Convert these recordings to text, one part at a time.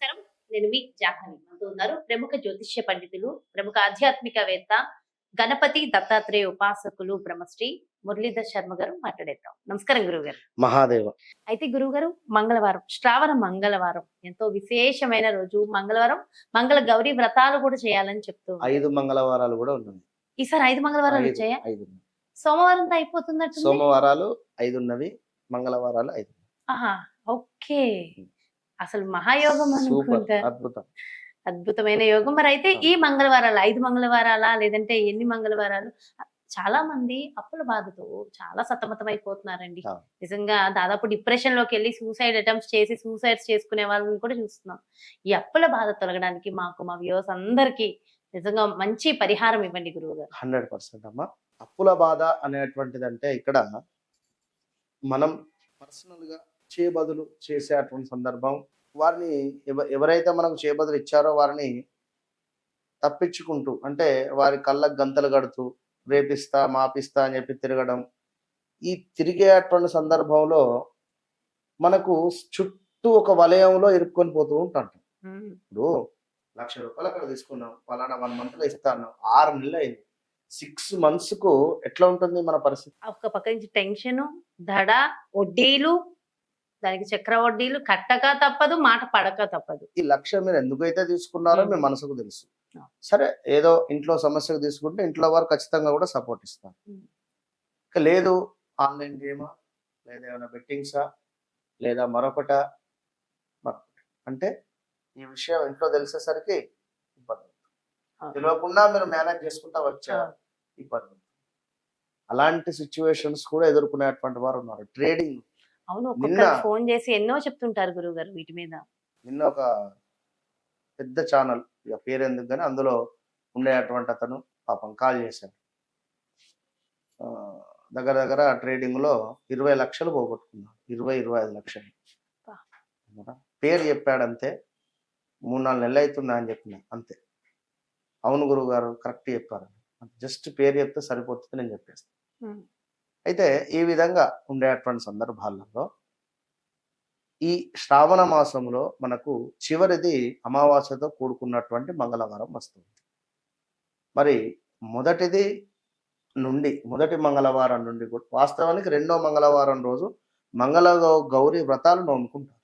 నమస్కారం. నేను మీ జాహ్నవి. మనతో ఉన్నారు ప్రముఖ జ్యోతిష్య పండితులు ప్రముఖ ఆధ్యాత్మికవేత్త గణపతి దత్తాత్రేయ ఉపాసకులు బ్రహ్మశ్రీ మురళీధర్ శర్మ గారు మాట్లాడేద్దాం. నమస్కారం గురువు గారు మహాదేవ. అయితే గురువు గారు మంగళవారం శ్రావణ మంగళవారం ఎంతో విశేషమైన రోజు. మంగళవారం మంగళ గౌరీ వ్రతాలు కూడా చేయాలని చెప్తూ. ఐదు మంగళవారాలు కూడా ఉన్నాయి. ఈసారి ఐదు మంగళవారాలు ఐదు వచ్చాయా? ఐదు. సోమవారంతో అయిపోతున్నట్టు సోమవారాలు ఐదు ఉన్నవి మంగళవారాలు ఐదు. ఓకే. అసలు మహాయోగం అనుకుంటా అద్భుతం. అద్భుతమైన యోగం. మరి అయితే ఈ మంగళవారాలు ఐదు మంగళవారాలా లేదంటే ఎన్ని మంగళవారాలు? చాలా మంది అప్పుల బాధతో చాలా సతమతం అయిపోతున్నారండి. నిజంగా దాదాపు డిప్రెషన్లోకి వెళ్ళి సూసైడ్ అటెంప్ట్స్ చేసి సూసైడ్స్ చేసుకునే వాళ్ళని కూడా చూస్తున్నాం. ఈ అప్పుల బాధ తొలగడానికి మాకు మా వ్యూస్ అందరికీ నిజంగా మంచి పరిహారం ఇవ్వండి గురువు గారు హండ్రెడ్ పర్సెంట్ అమ్మా. అప్పుల బాధ అనేటువంటిది అంటే ఇక్కడ మనం పర్సనల్గా చేయబదులు చేసేటువంటి సందర్భం వారిని ఎవ- ఎవరైతే మనకు చేయబదులు ఇచ్చారో వారిని తప్పించుకుంటూ అంటే వారి కళ్ళకు గంతలు కడుతూ రేపిస్తా మాపిస్తా అని చెప్పి తిరగడం ఈ తిరిగేటువంటి సందర్భంలో మనకు చుట్టూ ఒక వలయంలో ఇరుక్కొని పోతూ ఉంటాం ఇప్పుడు లక్ష రూపాయలు అక్కడ తీసుకున్నాం పలానా వన్ మంత్లో ఇస్తాను ఆరు నెలలు అయింది. సిక్స్ మంత్స్కు ఎట్లా ఉంటుంది మన పరిస్థితి? ఒక పక్క నుంచి టెన్షన్ దడ వడ్డీలు దానికి చక్ర వడ్డీలు కట్టక తప్పదు మాట పడక తప్పదు. ఈ లక్ష మీరు ఎందుకైతే తీసుకున్నారో మీ. మనసుకు తెలుసు. సరే ఏదో ఇంట్లో సమస్యకు తీసుకుంటే ఇంట్లో వారు ఖచ్చితంగా కూడా సపోర్ట్ ఇస్తారు. ఇక లేదు ఆన్లైన్ గేమా? లేదా ఏమైనా బెట్టింగ్సా? లేదా మరొకట? మరొకటి. అంటే ఈ విషయం ఇంట్లో తెలిసేసరికి ఇబ్బంది. తెలియకుండా మీరు మేనేజ్ చేసుకుంటా వచ్చా. ఇబ్బంది అలాంటి సిచ్యువేషన్స్ కూడా ఎదుర్కొనేటువంటి వారు ఉన్నారు. ట్రేడింగ్. అవును నిన్న- ఫోన్ చేసి ఎన్నో చెప్తుంటారు గురువు గారు వీటి మీద. నిన్న ఒక పెద్ద ఛానల్ ఇక పేరు ఎందుకు కానీ అందులో ఉండేటువంటి అతను పాపం కాల్ చేశాడు. ఆ, దగ్గర దగ్గర ట్రేడింగ్లో ఇరవై లక్షలు పోగొట్టుకున్నాడు. ఇరవై ఇరవై ఐదు లక్షలు. అవునా? పేరు చెప్పాడంతే. మూడు నాలుగు నెలలు అవుతుందా అని చెప్పిన అంతే. అవును గురువు గారు కరెక్ట్ చెప్పారు. జస్ట్ పేరు చెప్తే సరిపోతుంది నేను చెప్పేస్తాను. అయితే ఈ విధంగా ఉండేటువంటి సందర్భాలలో ఈ శ్రావణ మాసంలో మనకు చివరిది అమావాస్యతో కూడుకున్నటువంటి మంగళవారం వస్తుంది. మరి మొదటిది నుండి మొదటి మంగళవారం నుండి కూడా వాస్తవానికి రెండో మంగళవారం రోజు మంగళ గౌరీ వ్రతాలు నోముకుంటారు.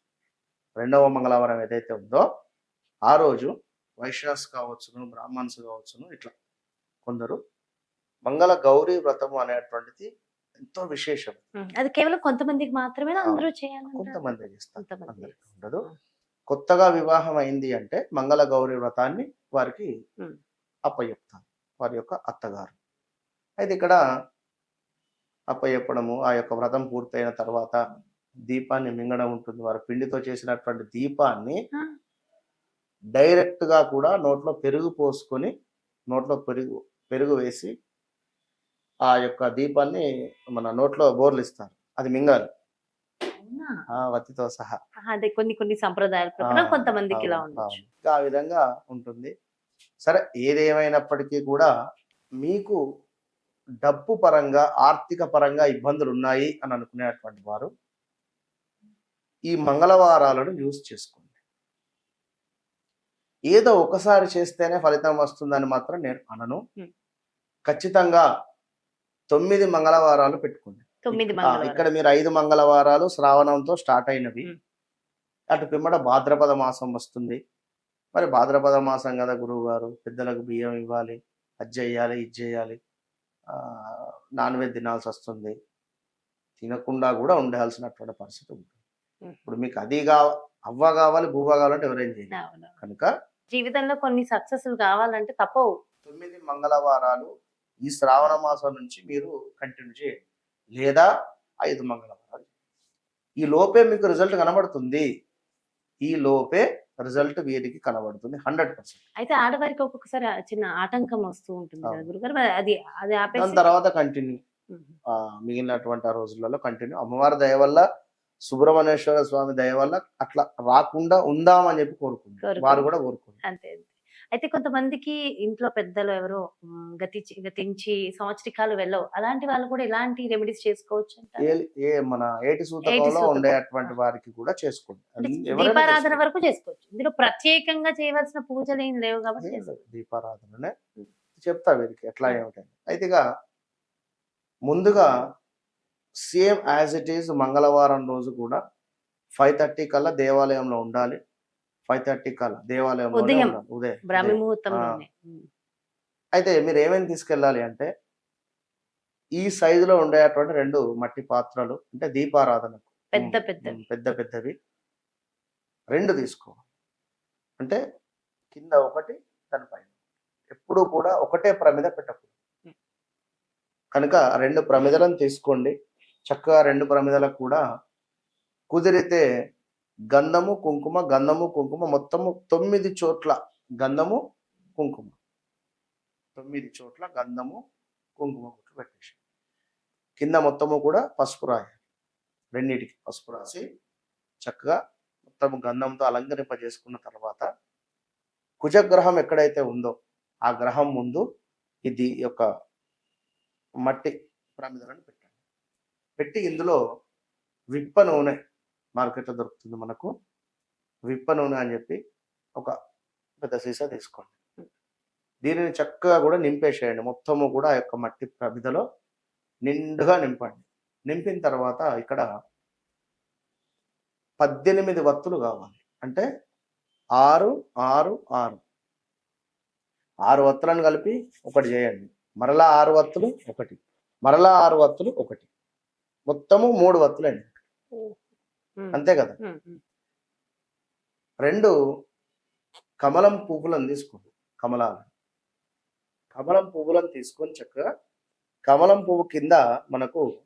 రెండవ మంగళవారం ఏదైతే ఉందో ఆ రోజు వైశ్యాస్ కావచ్చును బ్రాహ్మణ్స్ కావచ్చును ఇట్లా కొందరు మంగళ గౌరీ వ్రతము అనేటువంటిది ఎంతో విశేషం. అది కేవలం కొంతమందికి మాత్రమే అందరూ చేయాలంటారు? కొంతమంది చేస్తారు. అందరికీ. ఉండదు. కొత్తగా వివాహం అయింది అంటే మంగళ గౌరీ వ్రతాన్ని వారికి ఉమ్. అప్పచెప్తారు. వారి యొక్క అత్తగారు. అయితే ఇక్కడ అప్పచెప్పడము ఆ యొక్క వ్రతం పూర్తయిన తర్వాత దీపాన్ని మింగడం ఉంటుంది. వారి పిండితో చేసినటువంటి దీపాన్ని. డైరెక్ట్గా కూడా నోట్లో పెరుగు పోసుకొని నోట్లో పెరుగు పెరుగు వేసి ఆ యొక్క దీపాన్ని మన నోట్లో బోర్లు ఇస్తారు అది మింగాలి. వత్తితో సహా. అదే కొన్ని కొన్ని సంప్రదాయాల ప్రకారం కొంతమందికి ఇలా ఉండొచ్చు. ఆ విధంగా ఉంటుంది. సరే ఏదేమైనప్పటికీ కూడా మీకు డబ్బు పరంగా ఆర్థిక పరంగా ఇబ్బందులు ఉన్నాయి అని అనుకునేటువంటి వారు ఈ మంగళవారాలను యూజ్ చేసుకోండి. ఏదో ఒకసారి చేస్తేనే ఫలితం వస్తుందని మాత్రం నేను అనను. ఖచ్చితంగా తొమ్మిది మంగళవారాలు పెట్టుకోండి. తొమ్మిది ఇక్కడ మీరు ఐదు మంగళవారాలు శ్రావణంతో స్టార్ట్ అయినవి. అటు పిమ్మట భాద్రపద మాసం వస్తుంది. మరి భాద్రపద మాసం కదా గురువు గారు పెద్దలకు బియ్యం ఇవ్వాలి అది చేయాలి ఇది చేయాలి. ఆ, నాన్ వెజ్ తినాల్సి వస్తుంది. తినకుండా కూడా ఉండాల్సినటువంటి పరిస్థితి ఉంటుంది. ఇప్పుడు మీకు అది కావ అవ్వ కావాలి బువ్వ కావాలంటే ఎవరేం చేయాలి. కనుక జీవితంలో కొన్ని సక్సెస్ కావాలంటే తప్పవు. తొమ్మిది మంగళవారాలు ఈ శ్రావణ మాసం నుంచి మీరు కంటిన్యూ చేయండి. లేదా ఐదు మంగళవారాలు ఈ లోపే మీకు రిజల్ట్ కనబడుతుంది. ఈ లోపే రిజల్ట్ వీరికి కనబడుతుంది హండ్రెడ్ పర్సెంట్ అయితే ఆడవారికి ఒక్కొక్కసారి చిన్న ఆటంకం వస్తూ ఉంటుంది. గురుగారు. అది అది దాని తర్వాత కంటిన్యూ. మిగిలినటువంటి ఆ రోజులలో కంటిన్యూ అమ్మవారి దయ వల్ల సుబ్రహ్మణ్యేశ్వర స్వామి దయ వల్ల అట్లా రాకుండా ఉందామని చెప్పి కోరుకుంటారు. వారు కూడా కోరుకుంటారు అంతే. అయితే కొంతమందికి ఇంట్లో పెద్దలు ఎవరో ఉమ్, గతి గతించి సంవత్సరికాలు వెళ్ళవు. అలాంటి వాళ్ళు కూడా ఇలాంటి రెమెడీస్ చేసుకోవచ్చు అంటారు? ఏ ఏ మన ఏటి సూతకంలో సూతకం. ఉండేటువంటి వారికి కూడా చేసుకోండి. అంటే అన్ని- ఎవరైనా దీపారాధన. వరకు చేసుకోవచ్చు. ఇందులో ప్రత్యేకంగా చేయవలసిన పూజలు ఏం లేవు కాబట్టి ఏం చేసుకోవచ్చు. లేదు, దీపారాధననే చెప్తా వీరికి ఎట్లా ఏమిటని. అయితే ఇక ముందుగా సేమ్ యాజ్ ఇట్ ఈస్ మంగళవారం రోజు కూడా ఫైవ్ థర్టీ కల్లా దేవాలయంలో ఉండాలి. ఫైవ్ థర్టీ కల్లా దేవాలయంలో ఉదయం. బ్రాహ్మీ ఉమ్. అయితే మీరు ఏమేమి తీసుకెళ్ళాలి అంటే ఈ సైజులో ఉండేటువంటి రెండు మట్టి పాత్రలు అంటే దీపారాధనకు. పెద్ద. ఉమ్, పెద్ద పెద్దవి. రెండు తీసుకోవాలి. అంటే కింద ఒకటి దానిపైన ఎప్పుడూ కూడా ఒకటే ప్రమిద పెట్టకూడదు. కనుక రెండు ప్రమిదలను తీసుకోండి. చక్కగా రెండు ప్రమిదలకు కూడా కుదిరితే గంధము కుంకుమ గంధము కుంకుమ మొత్తము తొమ్మిది చోట్ల గంధము కుంకుమ. తొమ్మిది చోట్ల గంధము కుంకుమ బొట్లు పెట్టేసి కింద మొత్తము కూడా పసుపు రాయాలి. రెండింటికి పసుపు రాసి చక్కగా మొత్తం గంధంతో అలంకరింపజేసుకున్న తర్వాత కుజగ్రహం ఎక్కడైతే ఉందో ఆ గ్రహం ముందు ఇది యొక్క మట్టి ప్రమిదలను పెట్టండి పెట్టి ఇందులో విప్ప నూనె మార్కెట్లో దొరుకుతుంది మనకు. విప్ప నూనె అని చెప్పి ఒక పెద్ద సీసా తీసుకోండి. దీనిని చక్కగా కూడా నింపేసేయండి. మొత్తము కూడా ఆ యొక్క మట్టి ప్రమిదలో నిండుగా నింపండి. నింపిన తర్వాత ఇక్కడ పద్దెనిమిది వత్తులు కావాలి. అంటే ఆరు ఆరు ఆరు. ఆరు వత్తులను కలిపి ఒకటి చేయండి. మరలా ఆరు వత్తులు ఒకటి. మరలా ఆరు వత్తులు ఒకటి. మొత్తము మూడు వత్తులండి. అండి అంతే కదా. రెండు కమలం పువ్వులను తీసుకోండి కమలాలు. కమలం పువ్వులను తీసుకొని చక్కగా కమలం పువ్వు కింద మనకు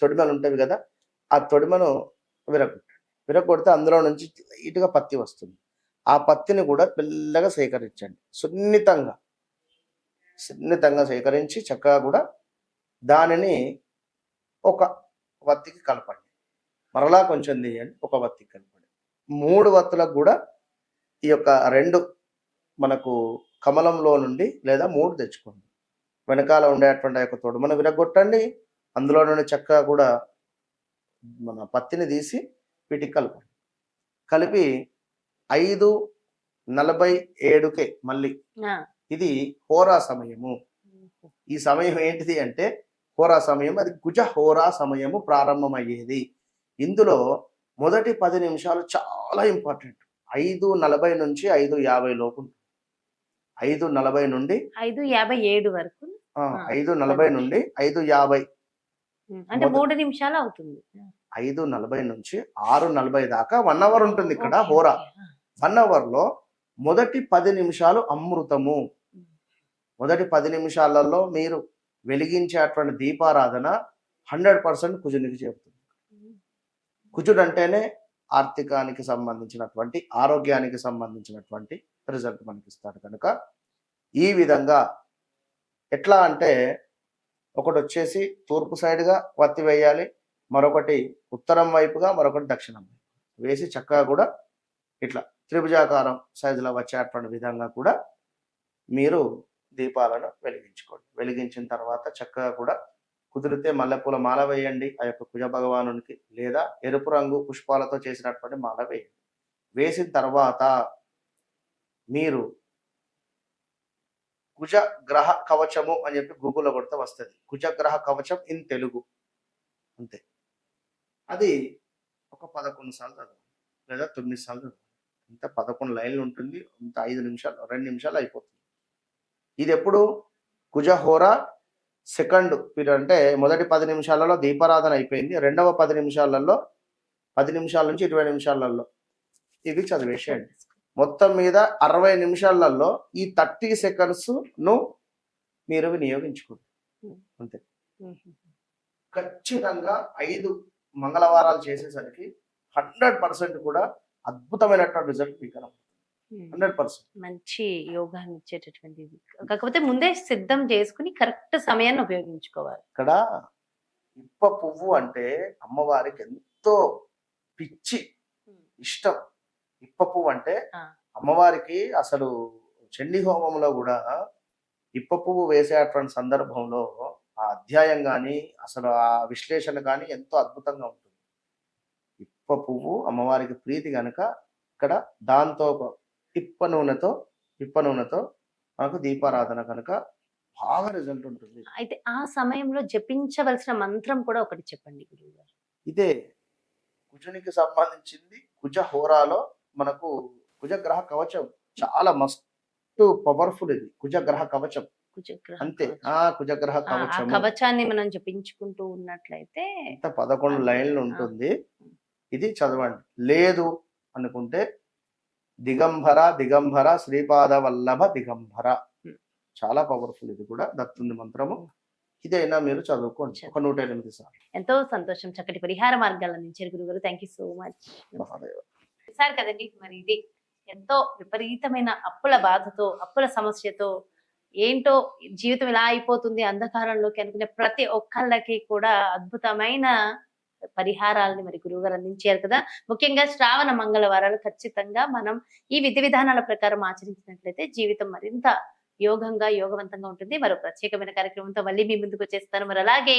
తొడిమలు ఉంటాయి కదా? ఆ తొడిమను విరగొట్టండి విరగొడితే అందులో నుంచి లైట్గా పత్తి వస్తుంది. ఆ పత్తిని కూడా మెల్లగా సేకరించండి. సున్నితంగా. సున్నితంగా సేకరించి చక్కగా కూడా దానిని ఒక వత్తికి కలపండి. మరలా కొంచెం తీయండి. ఒక వత్తికి కలపండి మూడు వత్తులకు కూడా ఈ యొక్క రెండు మనకు కమలంలో నుండి లేదా మూడు తెచ్చుకోండి. వెనకాల ఉండేటువంటి ఆ యొక్క తొడుమను విరగొట్టండి. అందులో నుండి చక్కగా కూడా మన పత్తిని తీసి వీటికి కలపండి. కలిపి ఐదు నలభై ఏడుకే మళ్ళీ. ఇది హోరా సమయము. ఈ సమయం ఏంటిది అంటే హోరా సమయం అది కుజ హోరా సమయము ప్రారంభమయ్యేది. ఇందులో మొదటి పది నిమిషాలు చాలా ఇంపార్టెంట్ ఐదు నలభై నుంచి ఐదు యాభై లోపు. ఐదు నలభై నుండి ఐదు యాభై ఏడు వరకు ఐదు నలభై. నుండి ఐదు యాభై. అంటే మూడు నిమిషాలు అవుతుంది ఐదు నలభై నుంచి ఆరు నలభై దాకా వన్ అవర్ ఉంటుంది ఇక్కడ హోరా. వన్ అవర్లో మొదటి పది నిమిషాలు అమృతము. మొదటి పది నిమిషాలలో మీరు వెలిగించేటువంటి దీపారాధన హండ్రెడ్ పర్సెంట్ కుజునికి చేరుతుంది కుజుడు అంటేనే ఆర్థికానికి సంబంధించినటువంటి ఆరోగ్యానికి సంబంధించినటువంటి రిజల్ట్ మనకి ఇస్తాడు కనుక ఈ విధంగా ఎట్లా అంటే ఒకటి వచ్చేసి తూర్పు సైడ్గా వత్తి వేయాలి మరొకటి ఉత్తరం వైపుగా మరొకటి దక్షిణం వైపు వేసి చక్కగా కూడా ఇట్లా త్రిభుజాకారం సైజులో వచ్చేటువంటి విధంగా కూడా మీరు దీపాలను వెలిగించుకోండి. వెలిగించిన తర్వాత చక్కగా కూడా కుదిరితే మల్లెపూల మాల వేయండి ఆ యొక్క కుజ భగవానునికి లేదా ఎరుపు రంగు పుష్పాలతో చేసినటువంటి మాల వేయండి. వేసిన తర్వాత మీరు కుజ గ్రహ కవచము అని చెప్పి గూగుల్లో కొడితే వస్తుంది. కుజగ్రహ కవచం ఇన్ తెలుగు. అంతే. అది ఒక పదకొండు సార్లు చదవాలి. లేదా తొమ్మిది సార్లు చదవాలి. ఇంత పదకొండు లైన్లు ఉంటుంది. ఇంత ఐదు నిమిషాలు రెండు నిమిషాలు అయిపోతుంది. ఇది ఎప్పుడు? కుజహోర సెకండ్ పీరియడ్ అంటే మొదటి పది నిమిషాలలో దీపారాధన అయిపోయింది. రెండవ పది నిమిషాలలో పది నిమిషాల నుంచి ఇరవై నిమిషాలలో ఇది చదివేసేయండి మొత్తం మీద అరవై నిమిషాలలో ఈ థర్టీ సెకండ్స్ను మీరు వినియోగించుకోండి. అంతే. ఖచ్చితంగా ఐదు మంగళవారాలు చేసేసరికి హండ్రెడ్ పర్సెంట్ కూడా అద్భుతమైనటువంటి రిజల్ట్ మీకు హండ్రెడ్ పర్సెంట్. మంచి యోగాన్ని ఇచ్చేటటువంటిది. కాకపోతే ముందే సిద్ధం చేసుకుని కరెక్ట్ సమయాన్ని ఉపయోగించుకోవాలి. ఇక్కడ ఇప్ప పువ్వు అంటే అమ్మవారికి ఎంతో పిచ్చి ఇష్టం. ఇప్ప పువ్వు అంటే. అమ్మవారికి అసలు చండీ హోమంలో కూడా ఇప్ప పువ్వు వేసేటువంటి సందర్భంలో ఆ అధ్యాయం కానీ అసలు ఆ విశ్లేషణ కానీ ఎంతో అద్భుతంగా ఉంటుంది. ఇప్ప పువ్వు అమ్మవారికి ప్రీతి కనుక ఇక్కడ దాంతో ఇప్ప నూనెతో ఇప్ప నూనెతో మనకు దీపారాధన కనుక బాగా రిజల్ట్ ఉంటుంది. అయితే ఆ సమయంలో జపించవలసిన మంత్రం కూడా ఒకటి చెప్పండి గురువు గారు ఇదే కుజునికి సంబంధించింది కుజ హోరాలో మనకు కుజగ్రహ కవచం చాలా మస్తు పవర్ఫుల్ ఇది. కుజగ్రహ కవచం. అంతే. ఆ కుజగ్రహ కవచం కవచాన్ని మనం జపించుకుంటూ ఉన్నట్లయితే పదకొండు. లైన్లు. ఉంటుంది. ఇది చదవండి. లేదు అనుకుంటే దిగంబర దిగంబర శ్రీపాద వల్లభ దిగంబర. చాలా పవర్ఫుల్ ఇది కూడా దత్తుంది మంత్రము. ఇదైనా మీరు చదువుకోండి. ఒక నూట ఎనిమిది సార్లు. ఎంతో సంతోషం చక్కటి పరిహార మార్గాలు అందించారు గురుగారు thank you so much sir కదండి మరి ఇది ఎంతో విపరీతమైన అప్పుల బాధతో అప్పుల సమస్యతో ఏంటో జీవితం ఇలా అయిపోతుంది అంధకారంలోకి అనుకునే ప్రతి ఒక్కళ్ళకి కూడా అద్భుతమైన పరిహారాలని మరి గురువుగారు అందించారు కదా. ముఖ్యంగా శ్రావణ మంగళవారాలు ఖచ్చితంగా మనం ఈ విధి విధానాల ప్రకారం ఆచరించినట్లయితే జీవితం మరింత యోగంగా యోగవంతంగా ఉంటుంది. మరో ప్రత్యేకమైన కార్యక్రమంతో మళ్ళీ మీ ముందుకు వచ్చేస్తాను. మరి అలాగే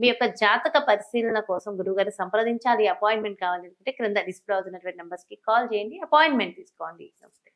మీ యొక్క జాతక పరిశీలన కోసం గురువుగారు సంప్రదించాలి. అపాయింట్మెంట్ కావాలి అంటే క్రింద డిస్ప్లే అవుతున్నటువంటి నెంబర్స్కి కాల్ చేయండి. అపాయింట్మెంట్ తీసుకోండి. నమస్తే.